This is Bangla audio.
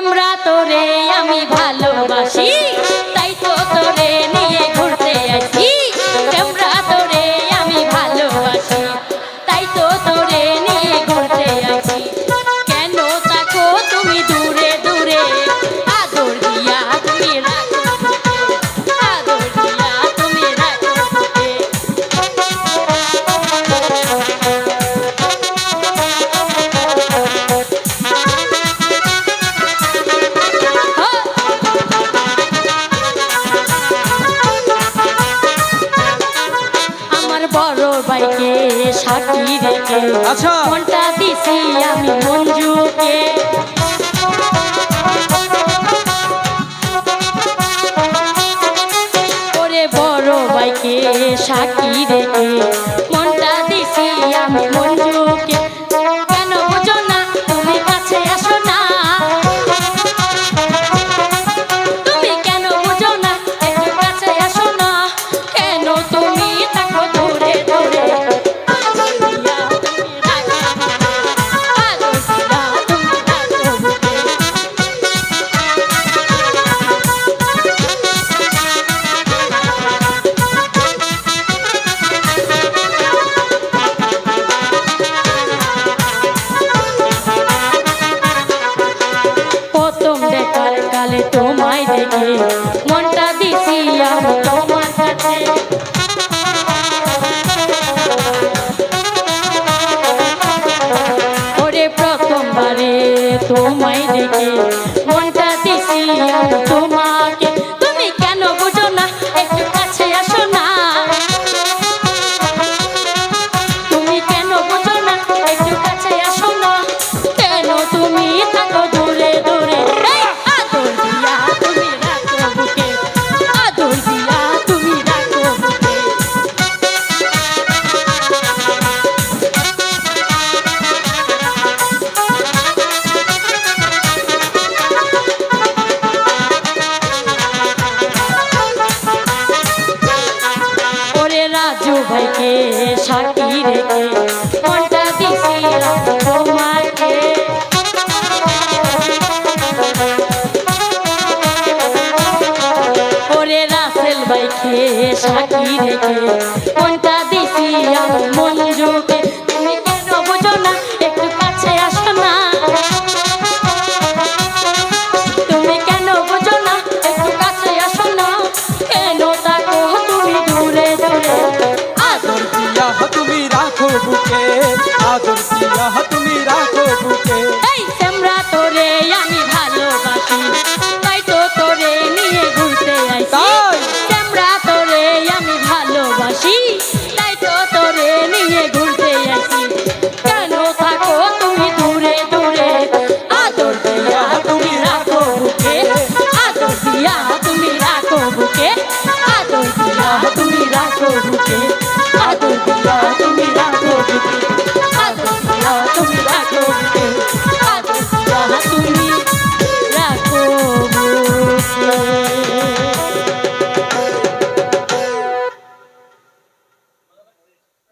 সেমরা তোরে আমি ভালোবাসি। ভাইকে সাথী রেখে আচ্ছা। মনটা দিছি আমি মঞ্জুকে ওরে বড় ভাইকে সাথী রেখে দেখার তোমায় দেখে মনটা দিছি আমি তোমার কাছে। ওরে প্রথমবারে তোমায় দেখে রাজু ভাইকে সাকি রেখে মনটা দিছি আমি তোমাকে। ওরে রাসেল ভাইকে সাকি রেখে মনটা আদর দিয়া তুমি রাখো বুকে। এই সেমরা তোরে আমি ভালোবাসি তাই তো তোরে নিয়ে ঘুরতে আইছি? তোরে আমি ভালোবাসি তাই তো তোরে নিয়ে ঘুরতে আইছি কেন থাকো তুমি দূরে দূরে আদর দিয়া তুমি রাখো বুকে আদর দিয়া তুমি রাখো বুকে আদর দিয়া তুমি রাখো বুকে আদর তোমরা করতে